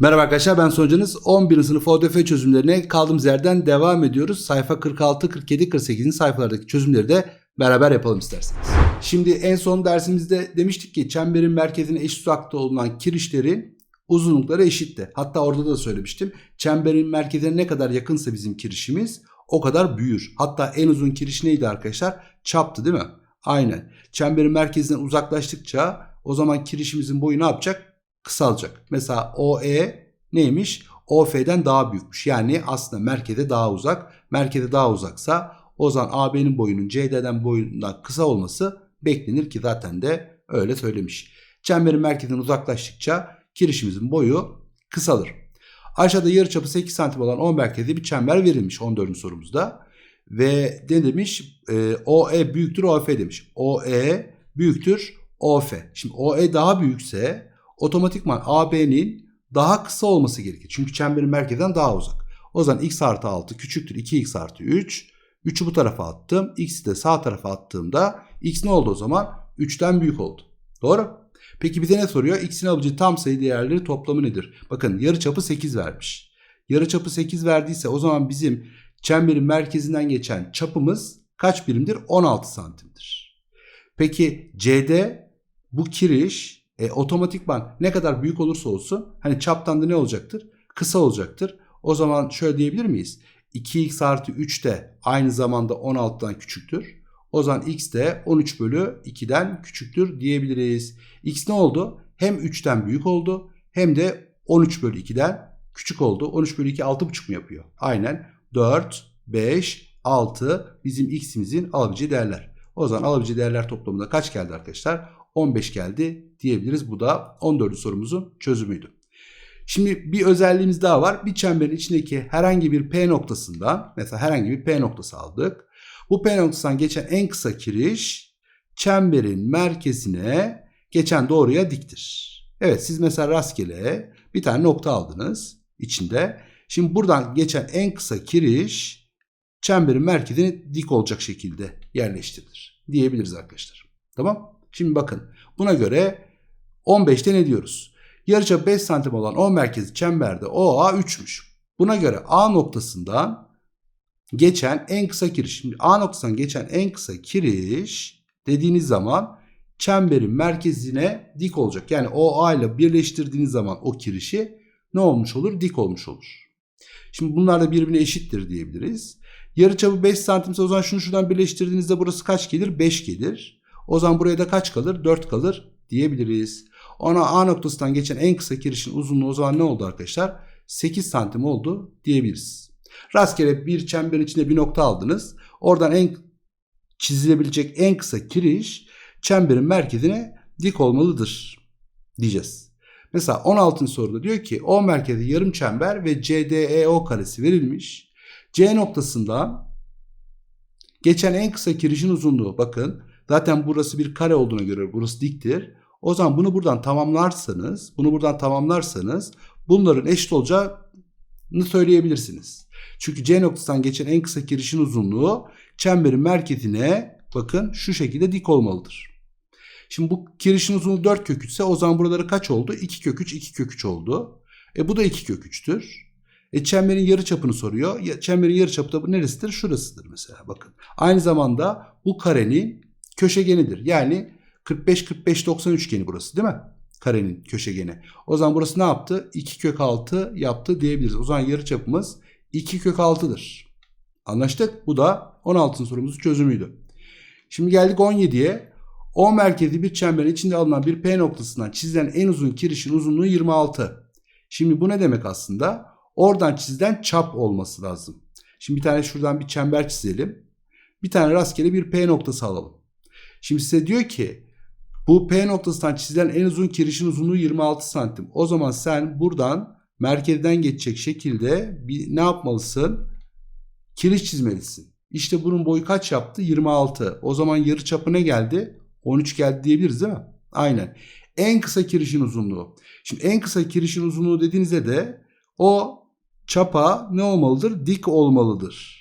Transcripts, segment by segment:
Merhaba arkadaşlar ben sonucunuz 11. sınıf ODF çözümlerine kaldığımız yerden devam ediyoruz. Sayfa 46, 47, 48. sayfalardaki çözümleri de beraber yapalım isterseniz. Şimdi en son dersimizde demiştik ki çemberin merkezine eşit uzakta olunan kirişlerin uzunlukları eşitti. Hatta orada da söylemiştim. Çemberin merkezine ne kadar yakınsa bizim kirişimiz o kadar büyür. Hatta en uzun kiriş neydi arkadaşlar? Çaptı değil mi? Aynen. Çemberin merkezinden uzaklaştıkça o zaman kirişimizin boyu ne yapacak? Kısalacak. Mesela OE neymiş? OF'den daha büyükmüş. Yani aslında merkeze daha uzak. Merkeze daha uzaksa o zaman AB'nin boyunun CD'den boyundan kısa olması beklenir ki zaten de öyle söylemiş. Çemberin merkezinden uzaklaştıkça kirişimizin boyu kısalır. Aşağıda yarıçapı 8 santim olan O merkezli bir çember verilmiş 14. sorumuzda. Ve ne demiş? E, OE büyüktür OF demiş. OE büyüktür OF. Şimdi OE daha büyükse otomatikman AB'nin daha kısa olması gerekir. Çünkü çemberin merkezden daha uzak. O zaman x artı 6 küçüktür 2x artı 3. 3'ü bu tarafa attım. X'i de sağ tarafa attığımda x ne oldu o zaman? 3'ten büyük oldu. Doğru. Peki bize ne soruyor? X'in alıcı tam sayı değerleri toplamı nedir? Bakın yarıçapı 8 vermiş. Yarıçapı 8 verdiyse o zaman bizim çemberin merkezinden geçen çapımız kaç birimdir? 16 santimdir. Peki CD bu kiriş e, otomatikman ne kadar büyük olursa olsun hani çaptan da ne olacaktır? Kısa olacaktır. O zaman şöyle diyebilir miyiz? 2x artı 3 de aynı zamanda 16'dan küçüktür. O zaman x de 13 bölü 2'den küçüktür diyebiliriz. x ne oldu? Hem 3'ten büyük oldu hem de 13 bölü 2'den küçük oldu. 13 bölü 2 6,5 mu yapıyor? Aynen 4, 5, 6 bizim x'imizin alabileceği değerler. O zaman alabileceği değerler toplamında kaç geldi arkadaşlar? 15 geldi diyebiliriz. Bu da 14. sorumuzun çözümüydü. Şimdi bir özelliğimiz daha var. Bir çemberin içindeki herhangi bir P noktasından mesela herhangi bir P noktası aldık. Bu P noktasından geçen en kısa kiriş çemberin merkezine geçen doğruya diktir. Evet siz mesela rastgele bir tane nokta aldınız içinde. Şimdi buradan geçen en kısa kiriş çemberin merkezine dik olacak şekilde yerleştirilir diyebiliriz arkadaşlar. Tamam? Şimdi bakın buna göre 15'te ne diyoruz? Yarıçapı 5 santim olan O merkezi çemberde OA 3'müş. Buna göre A noktasından geçen en kısa kiriş. Şimdi A noktasından geçen en kısa kiriş dediğiniz zaman çemberin merkezine dik olacak. Yani OA ile birleştirdiğiniz zaman o kirişi ne olmuş olur? Dik olmuş olur. Şimdi bunlar da birbirine eşittir diyebiliriz. Yarıçapı 5 santimse o zaman şunu şuradan birleştirdiğinizde burası kaç gelir? 5 gelir. O zaman buraya da kaç kalır? 4 kalır diyebiliriz. Ona A noktasından geçen en kısa kirişin uzunluğu o zaman ne oldu arkadaşlar? 8 santim oldu diyebiliriz. Rastgele bir çemberin içinde bir nokta aldınız. Oradan en çizilebilecek en kısa kiriş çemberin merkezine dik olmalıdır diyeceğiz. Mesela 16. soruda diyor ki O merkezi yarım çember ve CDEO karesi verilmiş. C noktasından geçen en kısa kirişin uzunluğu bakın zaten burası bir kare olduğuna göre burası diktir. O zaman bunu buradan tamamlarsanız, bunu buradan tamamlarsanız bunların eşit olacağını söyleyebilirsiniz. Çünkü C noktasından geçen en kısa kirişin uzunluğu çemberin merkezine bakın şu şekilde dik olmalıdır. Şimdi bu kirişin uzunluğu 4 kök 3 ise o zaman buraları kaç oldu? 2 kök 3, 2 kök 3 oldu. E bu da 2 kök 3'tür. E çemberin yarı çapını soruyor. Çemberin yarı çapı da bu neresidir? Şurasıdır mesela bakın. Aynı zamanda bu karenin köşegenidir. Yani 45-45-90 üçgeni burası değil mi? Karenin köşegeni. O zaman burası ne yaptı? 2 kök 6 yaptı diyebiliriz. O zaman yarı çapımız 2 kök 6'dır. Anlaştık. Bu da 16. sorumuzun çözümüydü. Şimdi geldik 17'ye. O merkezli bir çemberin içinde alınan bir P noktasından çizilen en uzun kirişin uzunluğu 26. Şimdi bu ne demek aslında? Oradan çizilen çap olması lazım. Şimdi bir tane şuradan bir çember çizelim. Bir tane rastgele bir P noktası alalım. Şimdi size diyor ki bu P noktasından çizilen en uzun kirişin uzunluğu 26 santim. O zaman sen buradan merkezden geçecek şekilde bir, ne yapmalısın? Kiriş çizmelisin. İşte bunun boyu kaç yaptı? 26. O zaman yarı çapı ne geldi? 13 geldi diyebiliriz değil mi? Aynen. En kısa kirişin uzunluğu. Şimdi en kısa kirişin uzunluğu dediğinizde de o çapa ne olmalıdır? Dik olmalıdır.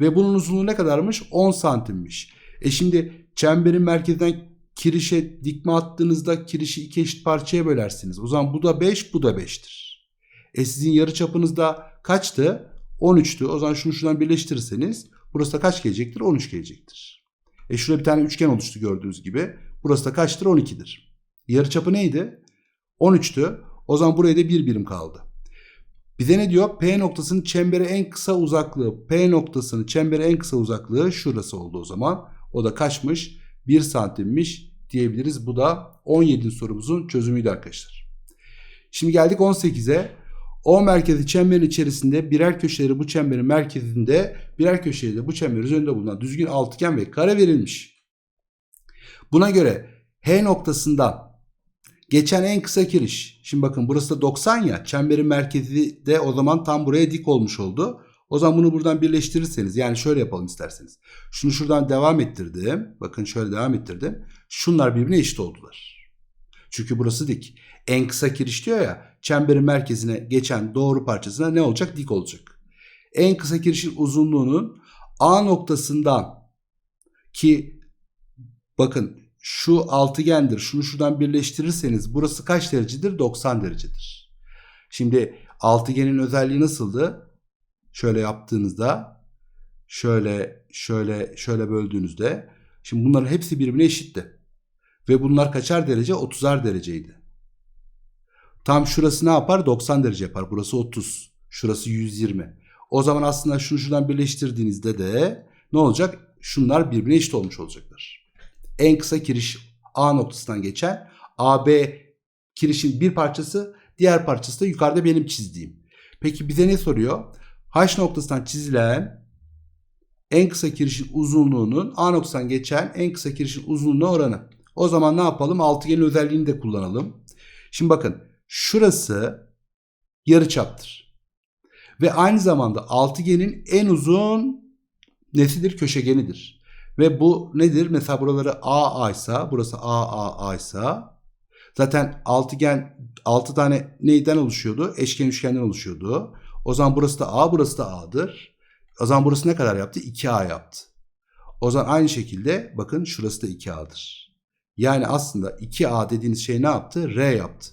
Ve bunun uzunluğu ne kadarmış? 10 santimmiş. E şimdi çemberin merkezden kirişe dikme attığınızda kirişi iki eşit parçaya bölersiniz. O zaman bu da 5, bu da 5'tir. E sizin yarı çapınız da kaçtı? 13'tü. O zaman şunu şuradan birleştirirseniz burası da kaç gelecektir? 13 gelecektir. E şurada bir tane üçgen oluştu gördüğünüz gibi. Burası da kaçtır? 12'dir. Yarı çapı neydi? 13'tü. O zaman buraya da bir birim kaldı. Bize ne diyor? P noktasının çembere en kısa uzaklığı. P noktasının çembere en kısa uzaklığı şurası oldu o zaman. O da kaçmış? 1 santimmiş diyebiliriz. Bu da 17. sorumuzun çözümüydü arkadaşlar. Şimdi geldik 18'e. O merkezi çemberin içerisinde birer köşeleri bu çemberin merkezinde birer köşeyi de bu çemberin üzerinde bulunan düzgün altıgen ve kare verilmiş. Buna göre H noktasından geçen en kısa giriş. Şimdi bakın burası da 90 ya. Çemberin merkezi de o zaman tam buraya dik olmuş oldu. O zaman bunu buradan birleştirirseniz yani şöyle yapalım isterseniz. Şunu şuradan devam ettirdim. Bakın şöyle devam ettirdim. Şunlar birbirine eşit oldular. Çünkü burası dik. En kısa kiriş diyor ya çemberin merkezine geçen doğru parçasına ne olacak? Dik olacak. En kısa kirişin uzunluğunun A noktasından ki bakın şu altıgendir. Şunu şuradan birleştirirseniz burası kaç derecedir? 90 derecedir. Şimdi altıgenin özelliği nasıldı? Şöyle yaptığınızda şöyle şöyle şöyle böldüğünüzde şimdi bunların hepsi birbirine eşitti. Ve bunlar kaçar derece? 30'ar dereceydi. Tam şurası ne yapar? 90 derece yapar. Burası 30. Şurası 120. O zaman aslında şunu şuradan birleştirdiğinizde de ne olacak? Şunlar birbirine eşit olmuş olacaklar. En kısa kiriş A noktasından geçen AB kirişin bir parçası diğer parçası da yukarıda benim çizdiğim. Peki bize ne soruyor? H noktasından çizilen en kısa kirişin uzunluğunun A noktasından geçen en kısa kirişin uzunluğuna oranı. O zaman ne yapalım? Altıgenin özelliğini de kullanalım. Şimdi bakın şurası yarıçaptır. Ve aynı zamanda altıgenin en uzun nesidir? Köşegenidir. Ve bu nedir? Mesela buraları A A ise burası A A A ise zaten altıgen 6 tane neyden oluşuyordu? Eşken üçgenden oluşuyordu. O zaman burası da A burası da A'dır. O zaman burası ne kadar yaptı? 2A yaptı. O zaman aynı şekilde bakın şurası da 2A'dır. Yani aslında 2A dediğiniz şey ne yaptı? R yaptı.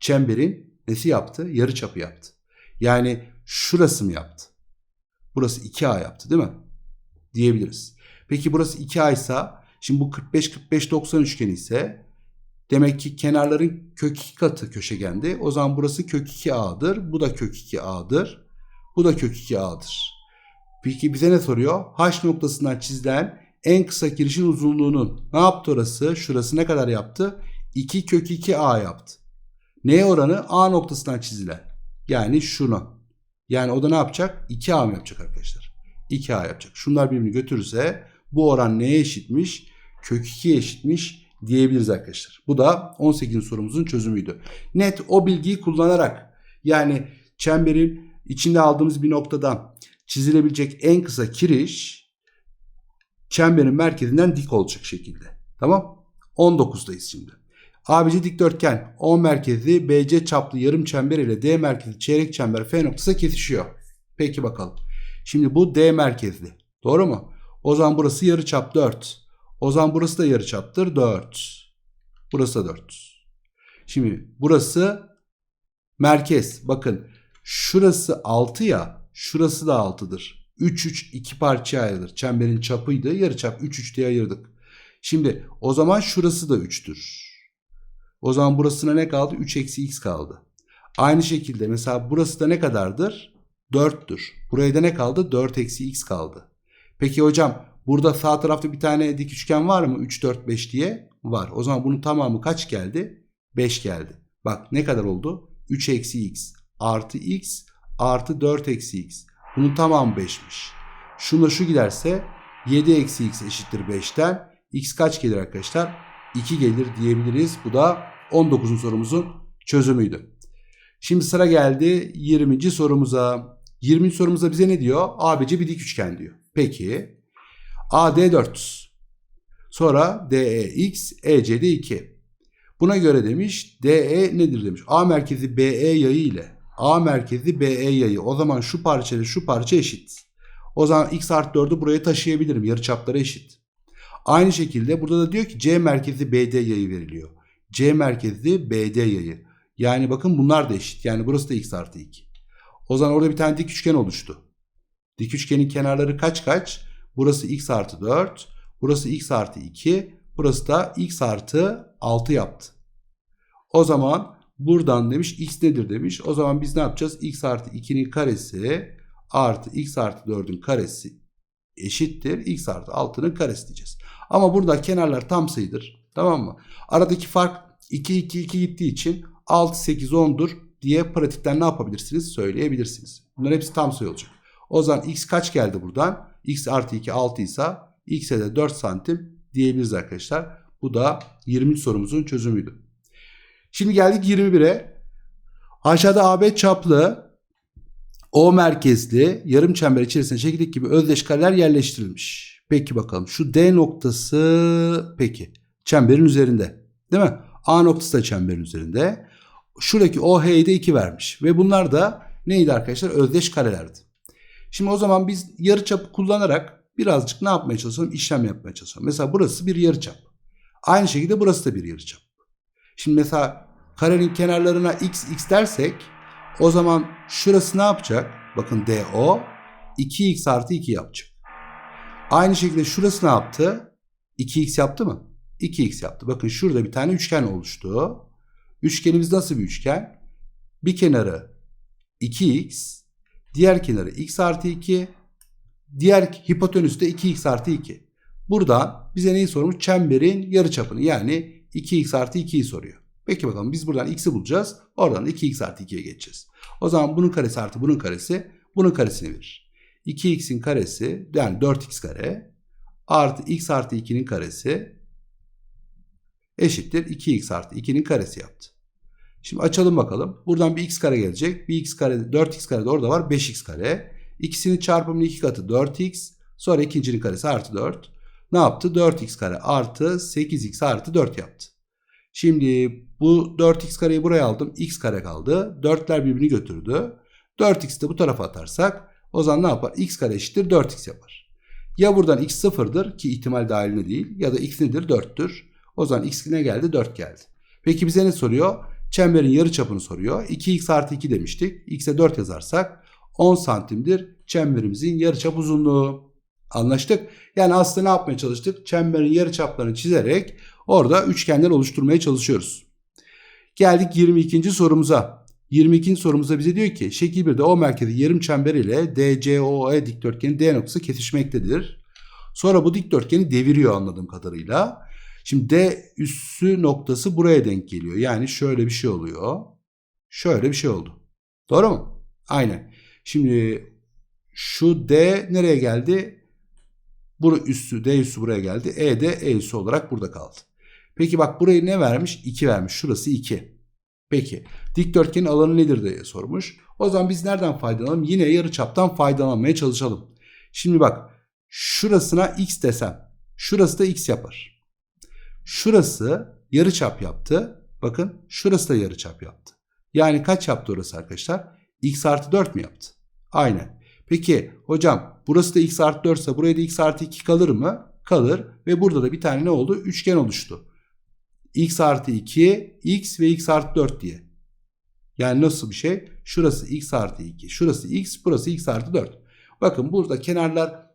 Çemberin nesi yaptı? Yarı çapı yaptı. Yani şurası mı yaptı? Burası 2A yaptı değil mi? Diyebiliriz. Peki burası 2A ise şimdi bu 45-45-90 üçgeni ise demek ki kenarların kök 2 katı köşegendi. O zaman burası kök 2A'dır. Bu da kök 2A'dır. Bu da kök 2A'dır. Peki bize ne soruyor? H noktasından çizilen en kısa girişin uzunluğunun ne yaptı orası? Şurası ne kadar yaptı? 2 kök 2A yaptı. Neye oranı? A noktasından çizilen. Yani şunu. Yani o da ne yapacak? 2A mı yapacak arkadaşlar? 2A yapacak. Şunlar birbirini götürürse bu oran neye eşitmiş? Kök 2'ye eşitmiş diyebiliriz arkadaşlar. Bu da 18. sorumuzun çözümüydü. Net o bilgiyi kullanarak yani çemberin içinde aldığımız bir noktadan çizilebilecek en kısa kiriş çemberin merkezinden dik olacak şekilde. Tamam? 19'dayız şimdi. ABC dikdörtgen O merkezi BC çaplı yarım çember ile D merkezi çeyrek çember F noktası kesişiyor. Peki bakalım. Şimdi bu D merkezli. Doğru mu? O zaman burası yarıçap 4. O zaman burası da yarıçaptır 4. Burası da 4. Şimdi burası merkez. Bakın şurası 6 ya şurası da 6'dır. 3 3 iki parçaya ayrılır. Çemberin çapıydı. Yarıçap 3 3 diye ayırdık. Şimdi o zaman şurası da 3'tür. O zaman burasına ne kaldı? 3 eksi x kaldı. Aynı şekilde mesela burası da ne kadardır? 4'tür. Buraya da ne kaldı? 4 eksi x kaldı. Peki hocam burada sağ tarafta bir tane dik üçgen var mı? 3, 4, 5 diye var. O zaman bunun tamamı kaç geldi? 5 geldi. Bak ne kadar oldu? 3 eksi x artı x artı 4 eksi x. Bunun tamamı 5'miş. Şunla şu giderse 7 eksi x eşittir 5'ten. x kaç gelir arkadaşlar? 2 gelir diyebiliriz. Bu da 19. sorumuzun çözümüydü. Şimdi sıra geldi 20. sorumuza. 20. sorumuza bize ne diyor? ABC bir dik üçgen diyor. Peki AD 4. Sonra DEX, ECD 2. Buna göre demiş DE nedir demiş. A merkezi BE yayı ile A merkezi BE yayı. O zaman şu parça ile şu parça eşit. O zaman x artı 4'ü buraya taşıyabilirim. Yarıçapları eşit. Aynı şekilde burada da diyor ki C merkezi BD yayı veriliyor. C merkezli BD yayı. Yani bakın bunlar da eşit. Yani burası da x artı 2. O zaman orada bir tane dik üçgen oluştu. Dik üçgenin kenarları kaç kaç? Burası x artı 4. Burası x artı 2. Burası da x artı 6 yaptı. O zaman buradan demiş x nedir demiş. O zaman biz ne yapacağız? x artı 2'nin karesi artı x artı 4'ün karesi eşittir. x artı 6'nın karesi diyeceğiz. Ama burada kenarlar tam sayıdır. Tamam mı? Aradaki fark 2 2 2 gittiği için 6 8 10'dur diye pratikten ne yapabilirsiniz? Söyleyebilirsiniz. Bunların hepsi tam sayı olacak. O zaman x kaç geldi buradan? X artı 2 6 ise x'e de 4 santim diyebiliriz arkadaşlar. Bu da 20. sorumuzun çözümüydü. Şimdi geldik 21'e. Aşağıda AB çaplı O merkezli yarım çember içerisine şekildeki gibi özdeş kareler yerleştirilmiş. Peki bakalım şu D noktası peki çemberin üzerinde değil mi? A noktası da çemberin üzerinde. Şuradaki OH'yi de 2 vermiş ve bunlar da neydi arkadaşlar? Özdeş karelerdi. Şimdi o zaman biz yarıçapı kullanarak birazcık ne yapmaya çalışalım? İşlem yapmaya çalışalım. Mesela burası bir yarıçap. Aynı şekilde burası da bir yarıçap. Şimdi mesela karenin kenarlarına x x dersek o zaman şurası ne yapacak? Bakın DO 2x artı 2 yapacak. Aynı şekilde şurası ne yaptı? 2x yaptı mı? 2x yaptı. Bakın şurada bir tane üçgen oluştu. Üçgenimiz nasıl bir üçgen? Bir kenarı 2x, diğer kenarı x artı 2, diğer hipotenüs de 2x artı 2. Buradan bize neyi sormuş? Çemberin yarıçapını yani 2x artı 2'yi soruyor. Peki bakalım biz buradan x'i bulacağız. Oradan da 2x artı 2'ye geçeceğiz. O zaman bunun karesi artı bunun karesi bunun karesini verir. 2x'in karesi yani 4x kare artı x artı 2'nin karesi eşittir 2x artı 2'nin karesi yaptı. Şimdi açalım bakalım. Buradan bir x kare gelecek. Bir x kare 4x kare de orada var 5x kare. İkisinin çarpımının iki katı 4x. Sonra ikincinin karesi artı 4. Ne yaptı? 4x kare artı 8x artı 4 yaptı. Şimdi bu 4x kareyi buraya aldım. x kare kaldı. 4'ler birbirini götürdü. 4x'i de bu tarafa atarsak o zaman ne yapar? x kare eşittir 4x yapar. Ya buradan x sıfırdır ki ihtimal dahilinde değil ya da x nedir? 4'tür. O zaman x ne geldi? 4 geldi. Peki bize ne soruyor? Çemberin yarı çapını soruyor. 2x artı 2 demiştik. x'e 4 yazarsak 10 santimdir çemberimizin yarıçap uzunluğu. Anlaştık. Yani aslında ne yapmaya çalıştık? Çemberin yarıçaplarını çizerek orada üçgenler oluşturmaya çalışıyoruz. Geldik 22. sorumuza. 22. sorumuza bize diyor ki şekil 1'de O merkezi yarım çember ile DCOE dikdörtgeni D noktası kesişmektedir. Sonra bu dikdörtgeni deviriyor anladığım kadarıyla. Şimdi D üssü noktası buraya denk geliyor. Yani şöyle bir şey oluyor. Şöyle bir şey oldu. Doğru mu? Aynen. Şimdi şu D nereye geldi? Bunu üssü, D üssü buraya geldi. E de E üssü olarak burada kaldı. Peki bak burayı ne vermiş? 2 vermiş. Şurası 2. Peki dikdörtgenin alanı nedir diye sormuş. O zaman biz nereden faydalanalım? Yine yarı çaptan faydalanmaya çalışalım. Şimdi bak şurasına x desem. Şurası da x yapar. Şurası yarı çap yaptı. Bakın şurası da yarı çap yaptı. Yani kaç yaptı orası arkadaşlar? x artı 4 mi yaptı? Aynen. Peki hocam burası da x artı 4 ise buraya da x artı 2 kalır mı? Kalır. Ve burada da bir tane ne oldu? Üçgen oluştu. x artı 2, x ve x artı 4 diye. Yani nasıl bir şey? Şurası x artı 2, şurası x, burası x artı 4. Bakın burada kenarlar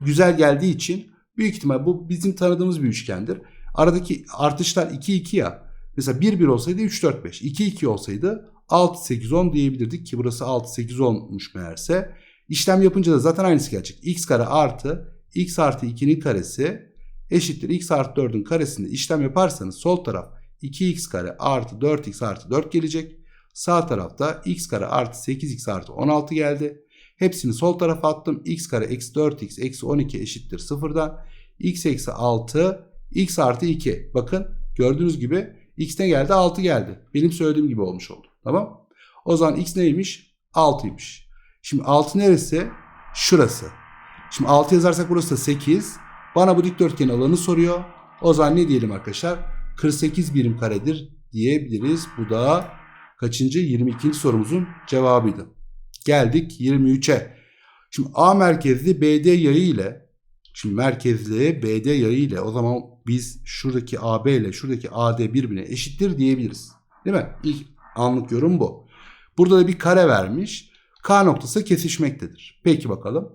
güzel geldiği için büyük ihtimal bu bizim tanıdığımız bir üçgendir. Aradaki artışlar 2 2 ya. Mesela 1 1 olsaydı 3 4 5. 2 2 olsaydı 6 8 10 diyebilirdik ki burası 6 8 10'muş meğerse. İşlem yapınca da zaten aynısı gelecek. x kare artı x artı 2'nin karesi eşittir x artı 4'ün karesinde işlem yaparsanız sol taraf 2x kare artı 4x artı 4 gelecek. Sağ tarafta x kare artı 8x artı 16 geldi. Hepsini sol tarafa attım. x kare eksi 4x eksi 12 eşittir sıfırdan. x eksi 6 x artı 2. Bakın gördüğünüz gibi x ne geldi? 6 geldi. Benim söylediğim gibi olmuş oldu. Tamam. O zaman x neymiş? 6'ymış. Şimdi 6 neresi? Şurası. Şimdi 6 yazarsak burası da 8. Bana bu dikdörtgenin alanı soruyor. O zaman ne diyelim arkadaşlar? 48 birim karedir diyebiliriz. Bu da kaçıncı? 22. sorumuzun cevabıydı. Geldik 23'e. Şimdi A merkezli BD yayı ile Şimdi merkezli BD yayı ile o zaman biz şuradaki AB ile şuradaki AD birbirine eşittir diyebiliriz. Değil mi? İlk anlık yorum bu. Burada da bir kare vermiş. K noktası kesişmektedir. Peki bakalım.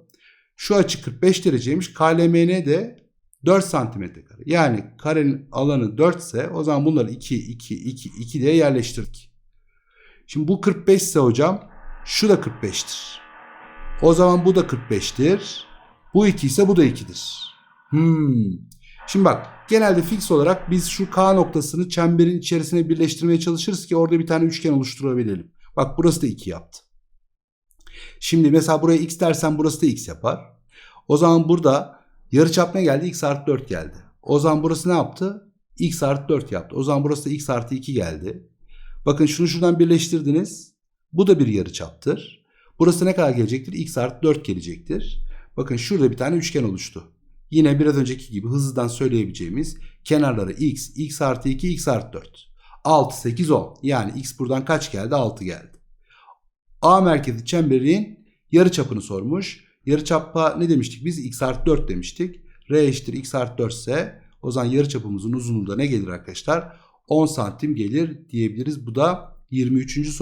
Şu açı 45 dereceymiş. KLMN de 4 santimetre kare. Yani karenin alanı 4 ise o zaman bunları 2, 2, 2, 2 diye yerleştirdik. Şimdi bu 45 ise hocam şu da 45'tir. O zaman bu da 45'tir. Bu 2 ise bu da 2'dir. Hmm. Şimdi bak genelde fix olarak biz şu K noktasını çemberin içerisine birleştirmeye çalışırız ki orada bir tane üçgen oluşturabilelim. Bak burası da 2 yaptı. Şimdi mesela buraya x dersen burası da x yapar. O zaman burada yarıçap ne geldi? x artı 4 geldi. O zaman burası ne yaptı? x artı 4 yaptı. O zaman burası da x artı 2 geldi. Bakın şunu şuradan birleştirdiniz. Bu da bir yarıçaptır. Burası ne kadar gelecektir? x artı 4 gelecektir. Bakın şurada bir tane üçgen oluştu. Yine biraz önceki gibi hızlıdan söyleyebileceğimiz kenarları x, x artı 2, x artı 4. 6, 8, 10. Yani x buradan kaç geldi? 6 geldi. A merkezi çemberin yarıçapını sormuş. Yarıçapta ne demiştik biz? x artı 4 demiştik. R eşittir x artı 4 ise o zaman yarıçapımızın uzunluğu da ne gelir arkadaşlar? 10 santim gelir diyebiliriz. Bu da 23. soru.